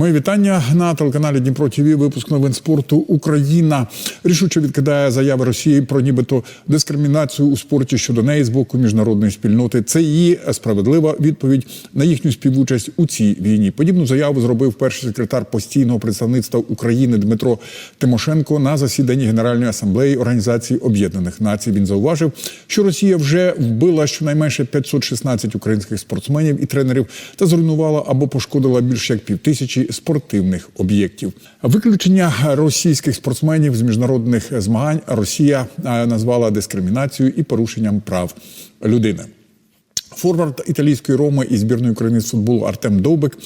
Мої вітання на телеканалі Дніпро ТВ. Випуск новин спорту Україна рішуче відкидає заяви Росії про нібито дискримінацію у спорті щодо неї з боку міжнародної спільноти. Це її справедлива відповідь на їхню співучасть у цій війні. Подібну заяву зробив перший секретар постійного представництва України Дмитро Тимошенко на засіданні Генеральної асамблеї Організації Об'єднаних Націй. Він зауважив, що Росія вже вбила щонайменше 516 українських спортсменів і тренерів та зруйнувала або пошкодила більше як півтисячі спортивних об'єктів. Виключення російських спортсменів з міжнародних змагань Росія е, назвала дискримінацією і порушенням прав людини. Форвард італійської Роми і збірної України з футболу Артем Довбик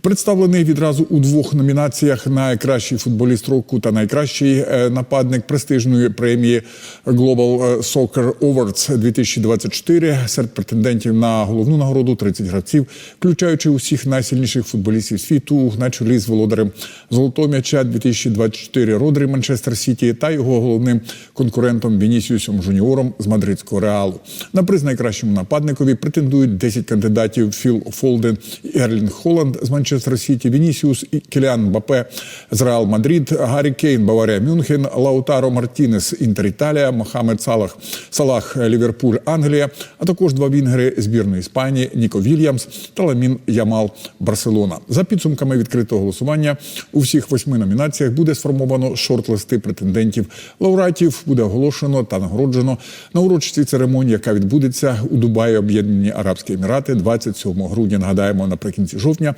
представлений відразу у двох номінаціях: найкращий футболіст року та найкращий е, нападник престижної премії Global Soccer Awards 2024 серед претендентів на головну нагороду 30 гравців, включаючи усіх найсильніших футболістів світу на чолі з володарем золотого м'яча 2024 Родрі Манчестер Сіті та його головним конкурентом Вінісіусом Жуніором з мадридського реалу. На приз найкращому нападникові претендують 10 кандидатів: Філ Фолден, і Ерлінг Холланд з Манчестер Сіті, Вінісіус і Кіліан Бапе з Реал Мадрид, Гаррі Кейн, Баварія Мюнхен, Лаутаро Мартінес, Інтер Італія, Мохамед Салах, Салах Ліверпуль, Англія, а також два вінгери збірної Іспанії Ніко Вільямс та Ламін Ямал Барселона. За підсумками відкритого голосування у всіх восьми номінаціях буде сформовано шорт-листи претендентів. Лауреатів буде оголошено та нагороджено на урочистій церемонії, яка відбудеться у Дубаї, Об'єднані Арабські Емірати 27 грудня. Нагадаємо, наприкінці жовтня.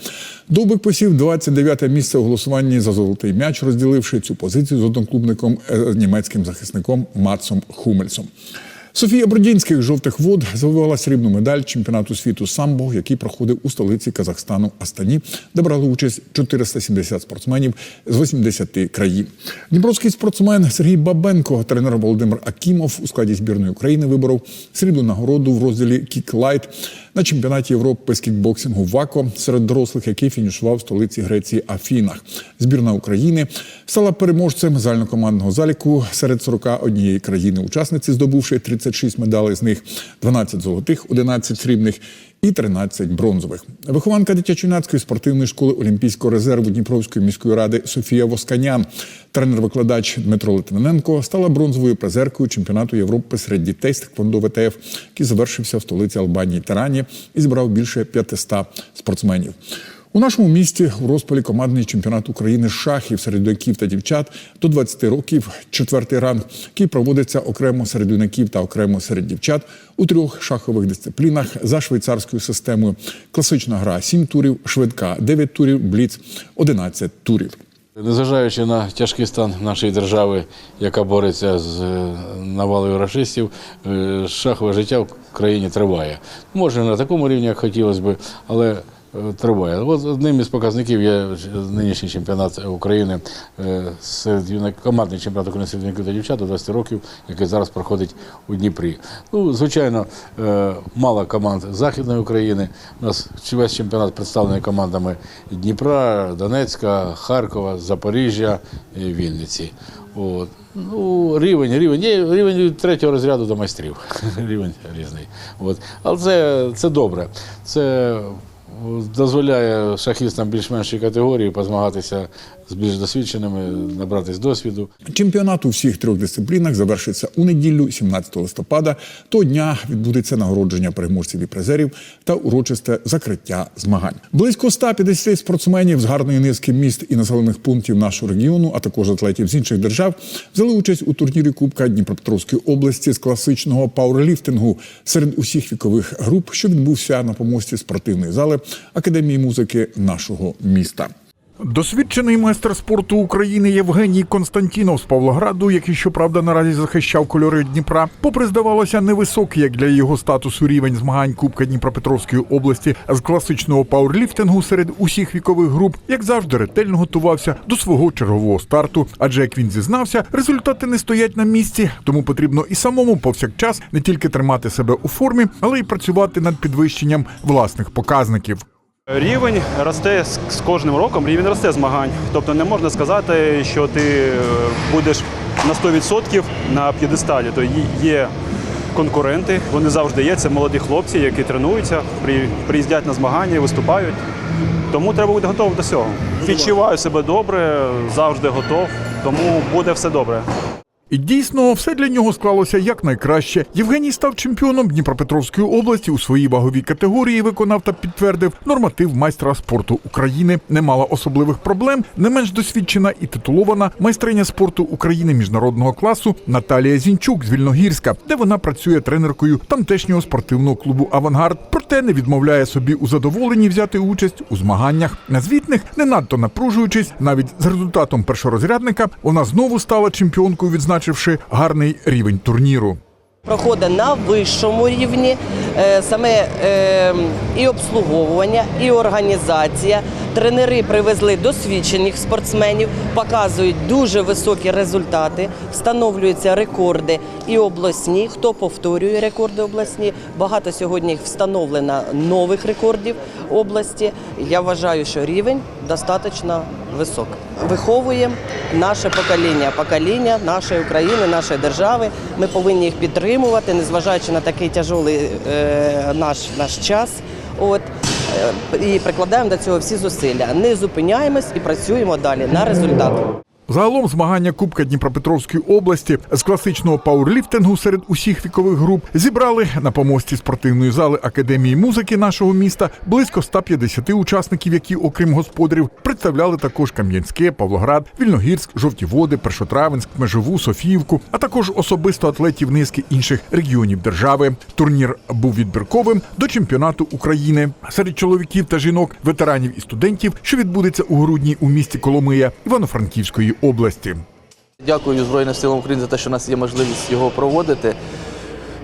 Довбик посів 29-те місце у голосуванні за золотий м'яч, розділивши цю позицію з одноклубником е, німецьким захисником Мацом Хумельсом. Софія Бродінських жовтих вод завоювала срібну медаль чемпіонату світу самбо, який проходив у столиці Казахстану Астані, де брали участь 470 спортсменів з 80 країн. Дніпровський спортсмен Сергій Бабенко, тренер Володимир Акімов у складі збірної України виборов срібну нагороду в розділі Кіклайт на чемпіонаті Європи з кікбоксингу ВАКО серед дорослих, який фінішував в столиці Греції Афінах. Збірна України стала переможцем загальнокомандного заліку серед 41 країни-учасниці, здобувши 36 медалей, з них 12 золотих, 11 срібних і 13 бронзових. Вихованка дитячо-юнацької спортивної школи Олімпійського резерву Дніпровської міської ради Софія Восканян, тренер-викладач Дмитро Литвиненко стала бронзовою призеркою чемпіонату Європи серед дітей з Тхвондо ВТФ, який завершився в столиці Албанії Тарані і зібрав більше 500 спортсменів. У нашому місті у розпалі командний чемпіонат України шахів серед юнаків та дівчат до 20 років, четвертий ранг, який проводиться окремо серед юнаків та окремо серед дівчат у трьох шахових дисциплінах за швейцарською системою. Класична гра 7 турів, швидка 9 турів, бліц 11 турів. Незважаючи на тяжкий стан нашої держави, яка бореться з е, навалою рашистів, е, шахове життя в країні триває. Може, не на такому рівні, як хотілося б, але триває. От одним із показників є нинішній чемпіонат України е, серед юнак- командний чемпіонат України серед юнаків та дівчат до 20 років, який зараз проходить у Дніпрі. Ну, звичайно, е, мало команд Західної України. У нас весь чемпіонат представлений командами Дніпра, Донецька, Харкова, Запоріжжя Вінниці. От. Ну, рівень, рівень, є рівень від третього розряду до майстрів. рівень різний. От. Але це, це добре. Це дозволяє шахістам більш-меншої категорії позмагатися з більш досвідченими, набратись досвіду. Чемпіонат у всіх трьох дисциплінах завершиться у неділю, 17 листопада. Того дня відбудеться нагородження переможців і призерів та урочисте закриття змагань. Близько 150 спортсменів з гарної низки міст і населених пунктів нашого регіону, а також атлетів з інших держав, взяли участь у турнірі Кубка Дніпропетровської області з класичного пауерліфтингу серед усіх вікових груп, що відбувся на помості спортивної зали Академії музики нашого міста. Досвідчений майстер спорту України Євгеній Константінов з Павлограду, який щоправда наразі захищав кольори Дніпра, попри здавалося невисокий, як для його статусу рівень змагань Кубка Дніпропетровської області з класичного пауерліфтингу серед усіх вікових груп, як завжди, ретельно готувався до свого чергового старту. Адже як він зізнався, результати не стоять на місці, тому потрібно і самому повсякчас не тільки тримати себе у формі, але й працювати над підвищенням власних показників. Рівень росте з- кожним роком, рівень росте змагань. Тобто не можна сказати, що ти е, будеш на 100% на п'єдесталі. То є- є конкуренти. Вони завжди є. Це молоді хлопці, які тренуються, приїздять на змагання, виступають. Тому треба бути готовим до цього. Відчуваю себе добре, завжди готов, тому буде все добре. І дійсно, все для нього склалося якнайкраще. Євгеній став чемпіоном Дніпропетровської області у своїй ваговій категорії. Виконав та підтвердив норматив майстра спорту України. Не мала особливих проблем. Не менш досвідчена і титулована майстриня спорту України міжнародного класу Наталія Зінчук з Вільногірська, де вона працює тренеркою тамтешнього спортивного клубу Авангард. Проте не відмовляє собі у задоволенні взяти участь у змаганнях. На звітних, не надто напружуючись, навіть з результатом першорозрядника, вона знову стала чемпіонкою, відзначивши гарний рівень турніру. проходить на вищому рівні е, саме е, і обслуговування, і організація. Тренери привезли досвідчених спортсменів, показують дуже високі результати, встановлюються рекорди і обласні. Хто повторює рекорди обласні? Багато сьогодні встановлено нових рекордів області. Я вважаю, що рівень достатньо високий. Виховуємо наше покоління, покоління нашої України, нашої держави. Ми повинні їх підтримувати, незважаючи на такий тяжолий е, наш, наш час. От е, і прикладаємо до цього всі зусилля. Не зупиняємось і працюємо далі на результат. Загалом змагання Кубка Дніпропетровської області з класичного пауерліфтингу серед усіх вікових груп зібрали на помості спортивної зали Академії музики нашого міста близько 150 учасників, які, окрім господарів, представляли також Кам'янське, Павлоград, Вільногірськ, Жовті Води, Першотравенськ, Межову, Софіївку, а також особисто атлетів низки інших регіонів держави. Турнір був відбірковим до чемпіонату України серед чоловіків та жінок, ветеранів і студентів, що відбудеться у грудні у місті Коломия Івано-Франківської області. Дякую Збройним силам України за те, що у нас є можливість його проводити.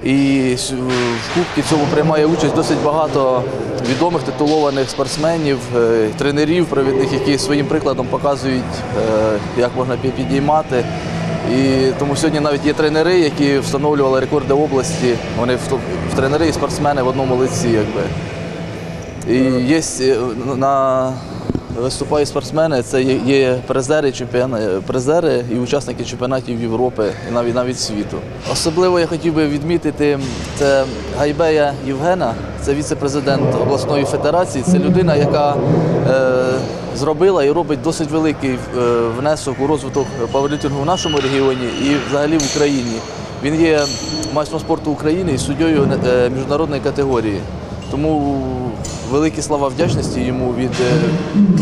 І в Кубці цьому приймає участь досить багато відомих титулованих спортсменів, е, тренерів, провідних, які своїм прикладом показують, е, як можна підіймати. І тому сьогодні навіть є тренери, які встановлювали рекорди області. Вони в, тренери і спортсмени в одному лиці. Якби. І є е, на виступають спортсмени, це є, призери, призери і учасники чемпіонатів Європи і навіть навіть світу. Особливо я хотів би відмітити це Гайбея Євгена, це віце-президент обласної федерації. Це людина, яка е, зробила і робить досить великий е, внесок у розвиток пауерліфтингу в нашому регіоні і взагалі в Україні. Він є майстром спорту України і суддєю е, міжнародної категорії. Тому великі слова вдячності йому від е,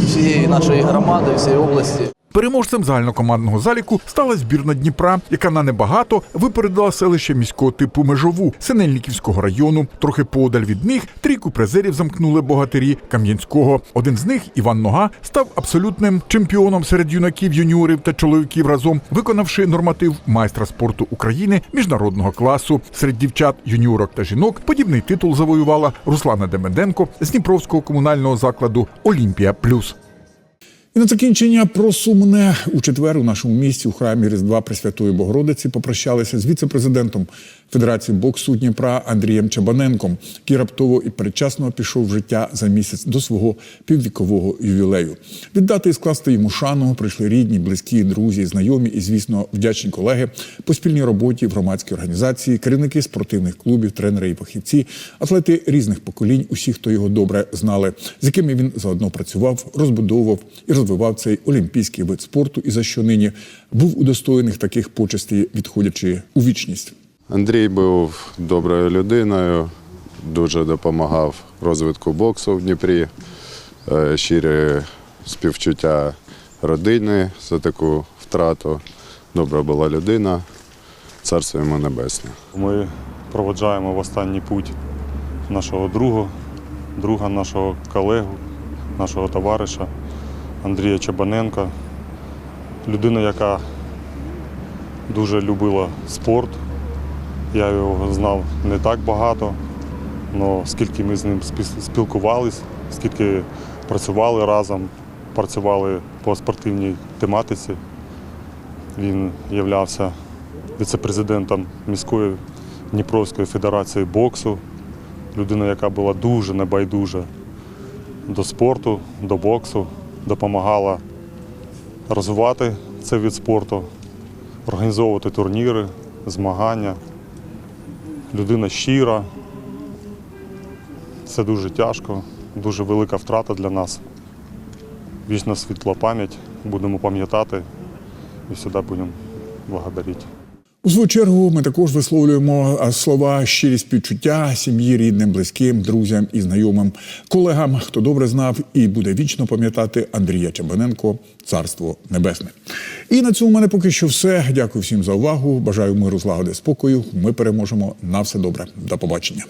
всієї нашої громади, всієї області. Переможцем загальнокомандного заліку стала збірна Дніпра, яка на небагато випередила селище міського типу Межову Синельниківського району. Трохи подаль від них трійку призерів замкнули богатирі Кам'янського. Один з них, Іван Нога, став абсолютним чемпіоном серед юнаків, юніорів та чоловіків разом, виконавши норматив майстра спорту України міжнародного класу. Серед дівчат, юніорок та жінок подібний титул завоювала Руслана Демеденко з Дніпровського комунального закладу Олімпія Плюс. І на закінчення про сумне у четвер у нашому місті у храмі Різдва Пресвятої Богородиці попрощалися з віце-президентом Федерації боксу Дніпра Андрієм Чабаненком, який раптово і передчасно пішов в життя за місяць до свого піввікового ювілею. Віддати і скласти йому шану прийшли рідні, близькі, друзі, знайомі і, звісно, вдячні колеги по спільній роботі в громадській організації, керівники спортивних клубів, тренери і фахівці, атлети різних поколінь, усі, хто його добре знали, з якими він заодно працював, розбудовував і розвивав цей олімпійський вид спорту, і за що нині був удостоєних таких почестей, відходячи у вічність. Андрій був доброю людиною, дуже допомагав розвитку боксу в Дніпрі. Е, Щирі співчуття родини за таку втрату. Добра була людина, царство йому небесне. Ми проводжаємо в останній путь нашого друга, друга нашого колегу, нашого товариша Андрія Чабаненка. Людина, яка дуже любила спорт. Я його знав не так багато, але скільки ми з ним спі- спілкувались, скільки працювали разом, працювали по спортивній тематиці. Він являвся віце-президентом міської Дніпровської федерації боксу. Людина, яка була дуже небайдужа до спорту, до боксу, допомагала розвивати цей від спорту, організовувати турніри, змагання. людина щира. Це дуже тяжко, дуже велика втрата для нас. Вічна світла пам'ять, будемо пам'ятати і завжди будемо благодарити. У свою чергу ми також висловлюємо слова щирі співчуття сім'ї, рідним, близьким, друзям і знайомим, колегам, хто добре знав і буде вічно пам'ятати Андрія Чабаненко, царство небесне. І на цьому в мене поки що все. Дякую всім за увагу. Бажаю миру, злагоди, спокою. Ми переможемо. На все добре. До побачення.